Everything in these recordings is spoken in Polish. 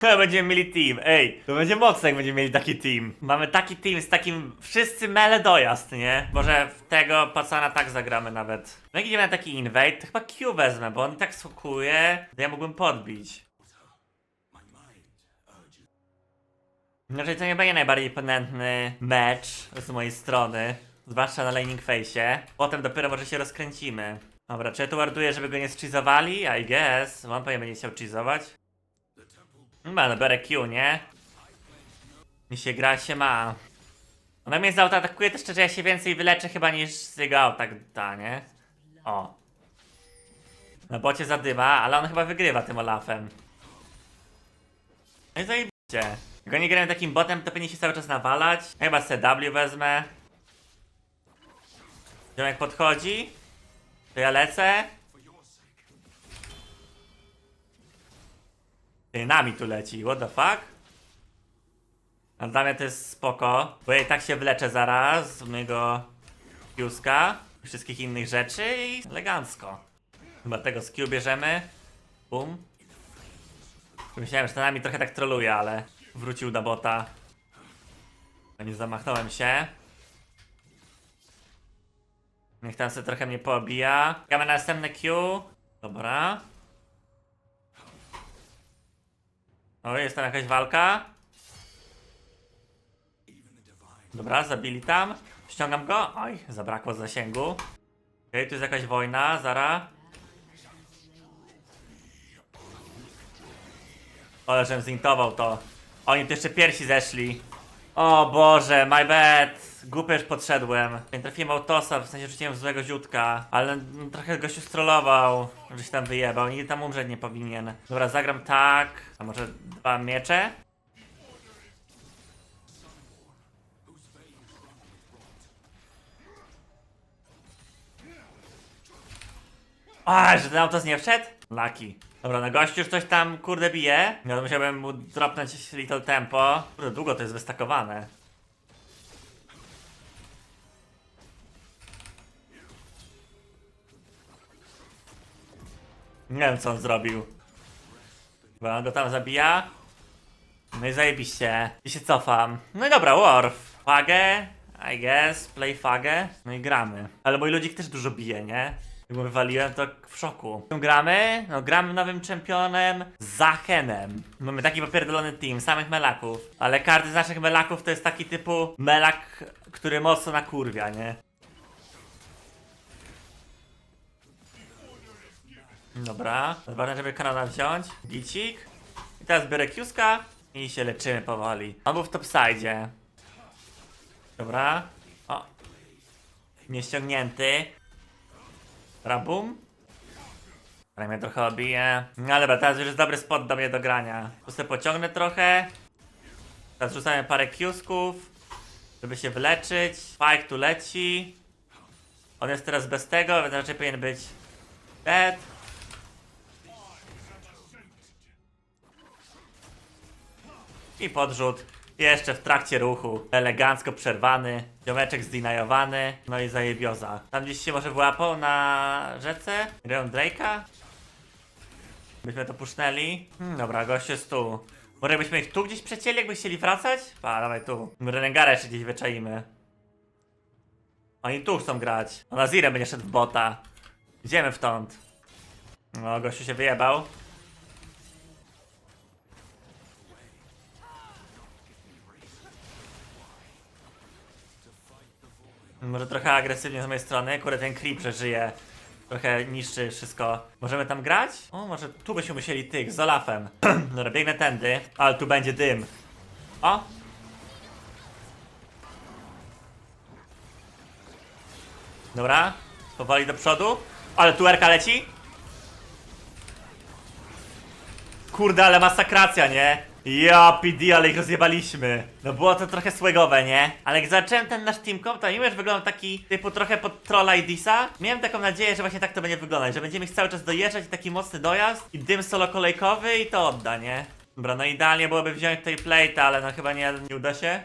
To będziemy mieli team, ej, to będzie mocne jak będziemy mieli taki team. Mamy taki team z takim wszyscy mele dojazd, nie? Może w tego pacana tak zagramy nawet. No jak idziemy na taki invade, to chyba Q wezmę, bo on tak skokuje, to ja mógłbym podbić. Znaczy to nie będzie najbardziej ponętny mecz z mojej strony, zwłaszcza na laning face'ie. Potem dopiero może się rozkręcimy. Dobra, czy ja tu warduję, żeby go nie zcheezowali? I guess. On pewnie będzie chciał cheezować. Chyba, no biorę Q, nie? Mi się gra się ma. Ona mnie z auta atakuje, to szczerze ja się więcej wyleczę chyba niż z jego auta da, nie? O. Na bocie zadyma, ale on chyba wygrywa tym Olafem. No i zajebiście. Jak oni grają takim botem, to powinien się cały czas nawalać. Chyba CW wezmę. Ziomek podchodzi. To ja lecę. Ty, nami tu leci, what the fuck? A dla mnie to jest spoko, bo ja i tak się wleczę zaraz z mojego Qska wszystkich innych rzeczy i elegancko. Chyba tego z Q bierzemy. Bum. Myślałem, że to nami trochę tak troluje, ale wrócił do bota. Nie zamachnąłem się. Niech tam sobie trochę mnie poobija. Czekamy na następne Q. Dobra. O, jest tam jakaś walka. Dobra, zabili tam. Ściągam go. Oj, zabrakło zasięgu. Okej, tu jest jakaś wojna, zara. Ale żem zintował to. Oni tu jeszcze piersi zeszli. O Boże, my bad. Głupio już podszedłem. Nie trafiłem autosa, w sensie rzuciłem złego ziutka. Ale no, trochę gościu strollował, że się tam wyjebał. Nigdy tam umrzeć nie powinien. Dobra, zagram tak. A może dwa miecze? A, że ten autos nie wszedł? Lucky. Dobra, na gościu już coś tam kurde bije. No to musiałbym mu dropnąć little tempo. Kurde, długo to jest wystakowane. Nie wiem co on zrobił. Bo on go tam zabija. No i zajebiście. I się cofam. No i dobra, Worf. Fagę, I guess, play fagę. No i gramy. Ale mój ludzik też dużo bije, nie? Jak wywaliłem, to w szoku. Gramy? No gramy nowym czempionem Zachenem. Mamy taki popierdolony team, samych melaków. Ale każdy z naszych melaków to jest taki typu melak, który mocno nakurwia, nie? Dobra, ważne, żeby kanała wziąć. Gicik. I teraz biorę Qska i się leczymy powoli. Był w topside. Dobra. O. Nie ściągnięty. Rabum. Ale mnie trochę obije. No dobra, teraz już jest dobry spot do mnie do grania. Tu sobie pociągnę trochę. Teraz rzucamy parę Qsków, żeby się wyleczyć. Spike tu leci. On jest teraz bez tego, więc raczej powinien być dead. I podrzut. Jeszcze w trakcie ruchu. Elegancko przerwany. Ziomeczek zdinajowany. No i zajebioza. Tam gdzieś się może wyłapał na rzece? Reon Drake'a? Byśmy to pusznęli. Hmm, dobra, gość jest tu. Może byśmy ich tu gdzieś przecięli, jakby chcieli wracać? Pa, dawaj tu. Renegara jeszcze gdzieś wyczaimy. Oni tu chcą grać. No Nazirem będzie szedł w bota. Idziemy wtąd. No, gościu się wyjebał. Może trochę agresywnie z mojej strony. Kurde, ten creep przeżyje. Trochę niszczy wszystko. Możemy tam grać? O, może tu byśmy musieli tych, z Olafem. Dobra, biegnę tędy. Ale tu będzie dym. O! Dobra, powoli do przodu. Ale tu Erka leci. Kurde, ale masakracja, nie? Ja, PD, ale ich rozjebaliśmy. No było to trochę słegowe, nie? Ale jak zacząłem ten nasz team to mimo, że wyglądał taki typu trochę pod trolla i Disa, miałem taką nadzieję, że właśnie tak to będzie wyglądać, że będziemy ich cały czas dojeżdżać i taki mocny dojazd i dym solo kolejkowy i to odda, nie? Dobra, no idealnie byłoby wziąć tutaj plate, ale no chyba nie, nie uda się.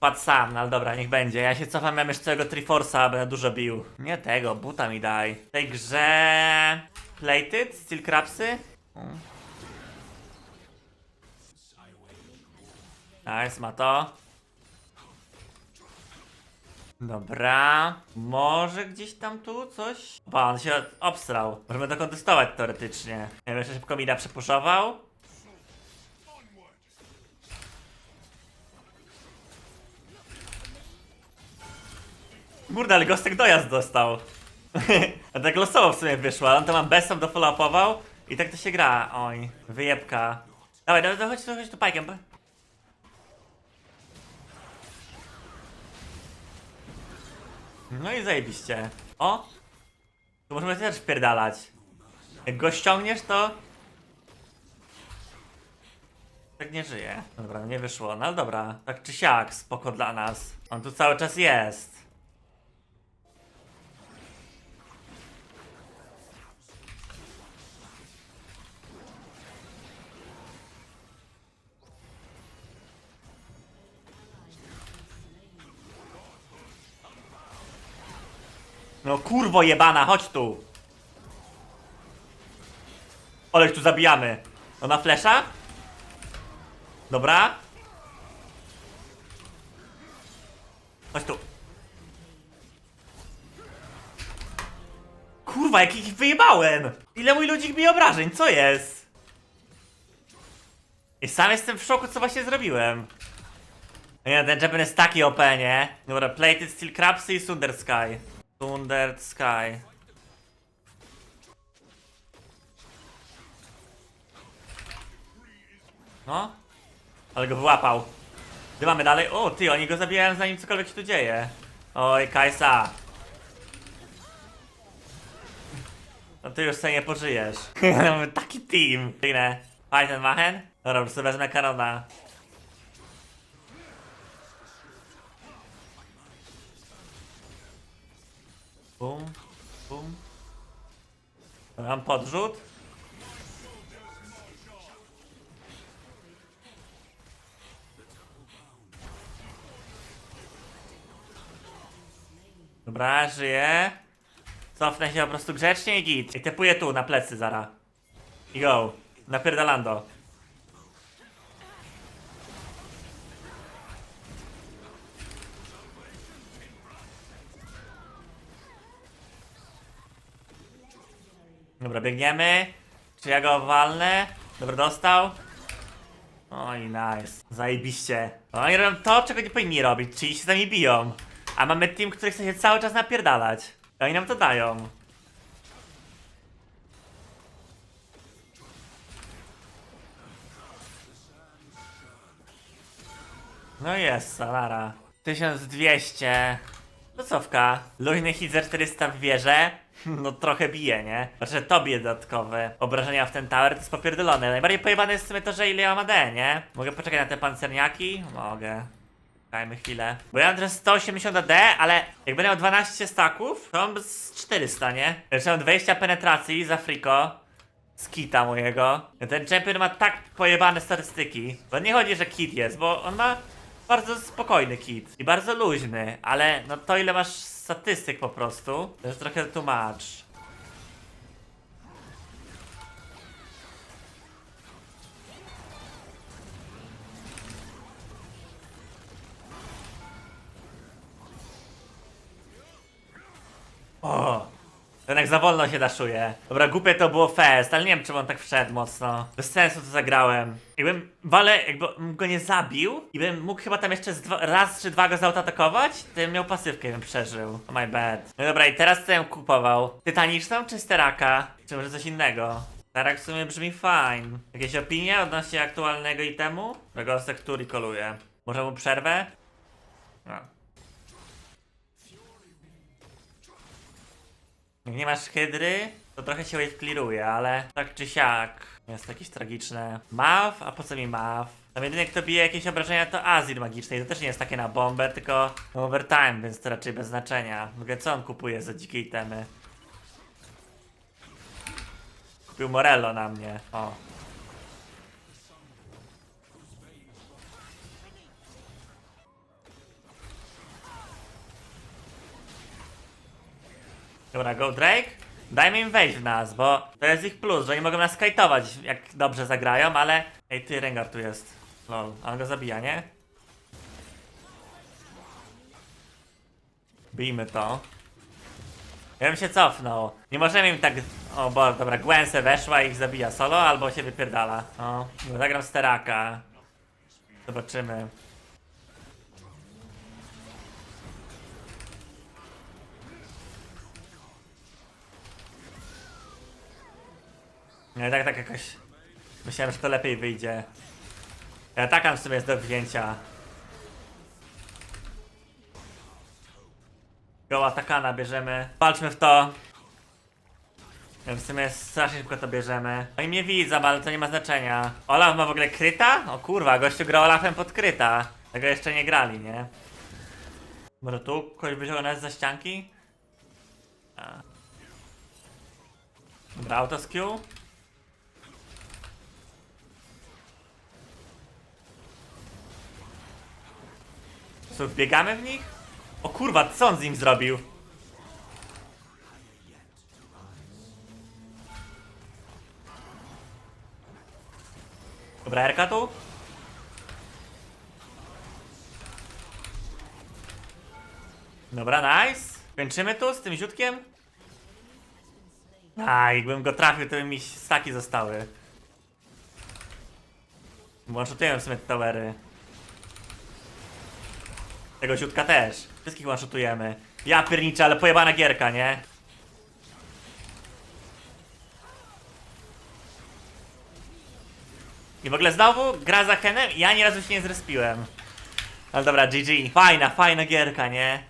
Padł sam, no ale dobra, niech będzie. Ja się cofam, miałem jeszcze całego Triforce'a, będę dużo bił. Nie tego, buta mi daj. W tej grze... Plated? Steel Crabsy? Mm. Nice, ma to. Dobra. Może gdzieś tam tu coś? Ba, on się obstrał. Możemy to kontestować teoretycznie. Nie wiem, jeszcze szybko Mida przepuszował. Kurde, ale Gostek dojazd dostał. A tak losowo w sumie wyszło, on to mam bestą dofolopował i tak to się gra. Oj, wyjebka. Dawaj, dawaj, chodź chodź tu pajkiem. No i zajebiście. O! Tu możemy też wpierdalać. Jak go ściągniesz, to... Tak nie żyje. Dobra, nie wyszło. No ale dobra, tak czy siak, spoko dla nas. On tu cały czas jest. No kurwo jebana, chodź tu. Olek tu zabijamy. Ona flesza? Dobra. Chodź tu. Kurwa, jak ich wyjebałem! Ile mój ludzik mi obrażeń, co jest? I sam jestem w szoku, co właśnie zrobiłem. Nie, ten Japan jest taki OP, nie? Dobra, Plated Steel Crabsy i Sunder Sky. Thunder Sky. No. Ale go wyłapał. Gdy mamy dalej? O, ty, oni go zabijają zanim cokolwiek się tu dzieje. Oj, Kajsa. No ty już sobie nie pożyjesz. Taki team. Tyle. Faj ten machen? Dobra, sobie wezmę kanona. Mam podrzut. Dobra, żyję. Cofnę się po prostu grzecznie i git. I tepuję tu, na plecy zara. I go. Napierdalando. Dobra, biegniemy. Czy ja go walnę? Dobra, dostał. Oj, nice. Zajebiście. Oni robią to, czego nie powinni robić, czyli się z nami biją. A mamy team, który chce się cały czas napierdalać. I oni nam to dają. No jest, Salara. 1200. No cofka. Lujny hit za 400 w wieżę. No trochę bije, nie? Znaczy to bije dodatkowe. Obrażenia w ten tower to jest popierdolone. Najbardziej pojebane jest w sumie to, że ile ja mam AD, nie? Mogę poczekać na te pancerniaki? Mogę. Dajmy chwilę. Bo ja mam teraz 180 AD, ale jak będę miał 12 staków, to mam z 400, nie? Jeszcze mam 20 penetracji za friko. Z kita mojego. Ten champion ma tak pojebane statystyki. Bo nie chodzi, że kit jest, bo on ma bardzo spokojny kit. I bardzo luźny, ale no to ile masz statystyk po prostu, to jest trochę too much. Ten jak za wolno się daszuje. Dobra, głupie to było fest, ale nie wiem czemu on tak wszedł mocno. Bez sensu to zagrałem. Jakbym, wale, jakbym go nie zabił i bym mógł chyba tam jeszcze dwa, raz czy dwa go zaatakować, to bym miał pasywkę bym przeżył. Oh my bad. No dobra, i teraz co bym kupował? Tytaniczną czy steraka? Czy może coś innego? Sterak w sumie brzmi fajnie. Jakieś opinie odnośnie aktualnego itemu? Tego sektury koluje. Może mu przerwę? No. Jak nie masz hydry, to trochę się clearuje, ale tak czy siak jest jakieś tragiczne. Maw? A po co mi maw? Tam jedynie kto bije jakieś obrażenia to Azir magiczny i to też nie jest takie na bombę, tylko overtime, więc to raczej bez znaczenia. W ogóle co on kupuje za dzikie itemy? Kupił Morello na mnie, o. Dobra, go Drake. Dajmy im wejść w nas, bo to jest ich plus, że nie mogą nas kajtować, jak dobrze zagrają, ale... Ej, ty, Rengar tu jest. Lol, a on go zabija, nie? Bijmy to. Ja bym się cofnął. Nie możemy im tak... O bo dobra, Gwen se weszła i ich zabija solo, albo się wypierdala. O, zagram Steraka. Zobaczymy. Tak, tak jakoś... Myślałem, że to lepiej wyjdzie. Ja takam w sumie jest do wzięcia. Goła Takana bierzemy. Walczmy w to. W sumie strasznie szybko to bierzemy. No i mnie widzą, ale to nie ma znaczenia. Olaf ma w ogóle kryta? O kurwa, gościu gra Olafem pod kryta. Tego jeszcze nie grali, nie? Może tu ktoś wyciągnął nas za ścianki? A. Dobra, autoskew. Co, wbiegamy w nich? O kurwa, co on z nim zrobił? Dobra, Erka tu? Dobra, nice. Kończymy tu z tym ziutkiem? A, jakbym go trafił, to by mi staki zostały. One-shotuję w sumie towery. Tego ziutka też. Wszystkich one-shotujemy. Ja pierniczę, ale pojebana gierka, nie? I w ogóle znowu gra za Henem ja ani razu się nie zrespiłem. Ale dobra, GG. Fajna, fajna gierka, nie?